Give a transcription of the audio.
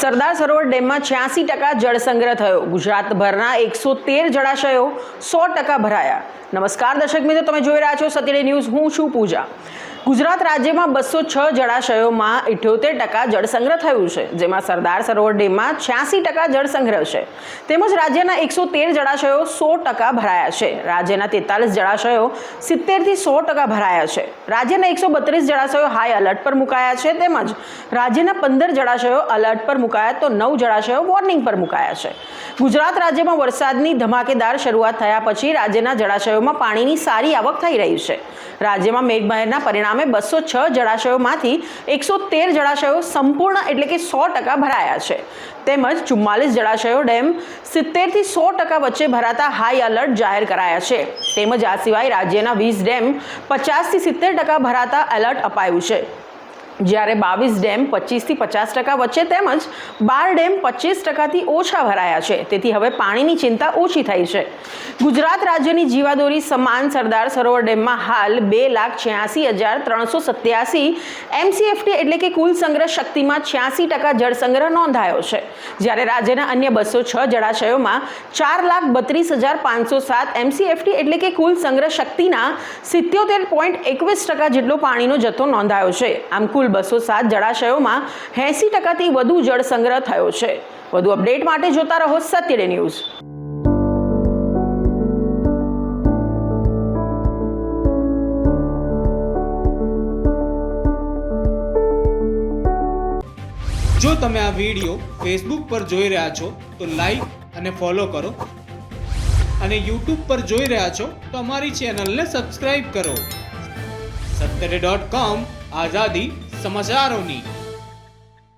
સરદાર સરોવર ડેમમાં છ્યાસી ટકા જળસંગ્રહ થયો. ગુજરાતભરના એકસો તેર જળાશયો સો ટકા ભરાયા. નમસ્કાર દર્શક મિત્રો, તમે જોઈ રહ્યા છો સતીડે ન્યૂઝ. હું છું પૂજા. ગુજરાત રાજ્યમાં બસો છ જળાશયોમાં ઇઠ્યોતેર ટકા જળસંગ્રહ થયું છે, જેમાં સરદાર સરોવર ડેમમાં છ્યાસી ટકા જળસંગ્રહ છે. તેમજ રાજ્યના એકસો તેર જળાશયો સો ટકા ભરાયા છે. રાજ્યના તેતાલીસ જળાશયો સિત્તેરથી સો ટકા ભરાયા છે. રાજ્યના એકસો બત્રીસ જળાશયો હાઈ એલર્ટ પર મુકાયા છે. તેમજ રાજ્યના પંદર જળાશયો એલર્ટ પર મુકાયા તો નવ જળાશયો વોર્નિંગ પર મુકાયા છે. ગુજરાત રાજ્યમાં વરસાદની ધમાકેદાર શરૂઆત થયા પછી રાજ્યના જળાશયોમાં પાણીની સારી આવક થઈ રહી છે. રાજ્યમાં મેઘમહેરના પરિણામે બસો છ જળાશયોમાંથી એકસો તેર જળાશયો સંપૂર્ણ એટલે કે સો ટકા ભરાયા છે. તેમજ ચુમ્માલીસ જળાશયો ડેમ સિત્તેરથી સો ટકા વચ્ચે ભરાતા હાઈ એલર્ટ જાહેર કરાયા છે. તેમજ આ સિવાય રાજ્યના વીસ ડેમ પચાસથી સિત્તેર ટકા ભરાતા એલર્ટ અપાયું છે. જ્યારે બાવીસ ડેમ પચીસથી પચાસ ટકા વચ્ચે તેમજ બાર ડેમ પચીસ ટકાથી ઓછા ભરાયા છે. તેથી હવે પાણીની ચિંતા ઓછી થઈ છે. ગુજરાત રાજ્યની જીવાદોરી સમાન સરદાર સરોવર ડેમમાં હાલ બે લાખ છ્યાસી હજાર ત્રણસો સત્યાસી એમસીએફટી એટલે કે કુલ સંગ્રહ શક્તિમાં છ્યાસી ટકા જળસંગ્રહ નોંધાયો છે. જ્યારે રાજ્યના અન્ય બસો છ જળાશયોમાં ચાર લાખ બત્રીસ હજાર પાંચસો સાત એમસીએફટી એટલે કે કુલ સંગ્રહ શક્તિના સિત્યોતેર પોઈન્ટ એકવીસ ટકા જેટલો પાણીનો જથ્થો નોંધાયો છે. આમ કુલ બસો સાત જળાશયોમાં એંસી ટકાથી વધુ જળ સંગ્રહ થયો છે. વધુ અપડેટ માટે જોતા રહો સત્યડે ન્યૂઝ. જો તમે આ વીડિયો ફેસબુક પર જોઈ રહ્યા છો, તો લાઈક અને ફોલો કરો. અને યુટ્યુબ પર જોઈ રહ્યા છો, તો અમારી ચેનલને સબસ્ક્રાઈબ કરો. સત્તરે ડોટ કોમ આઝાદી समझदार होनी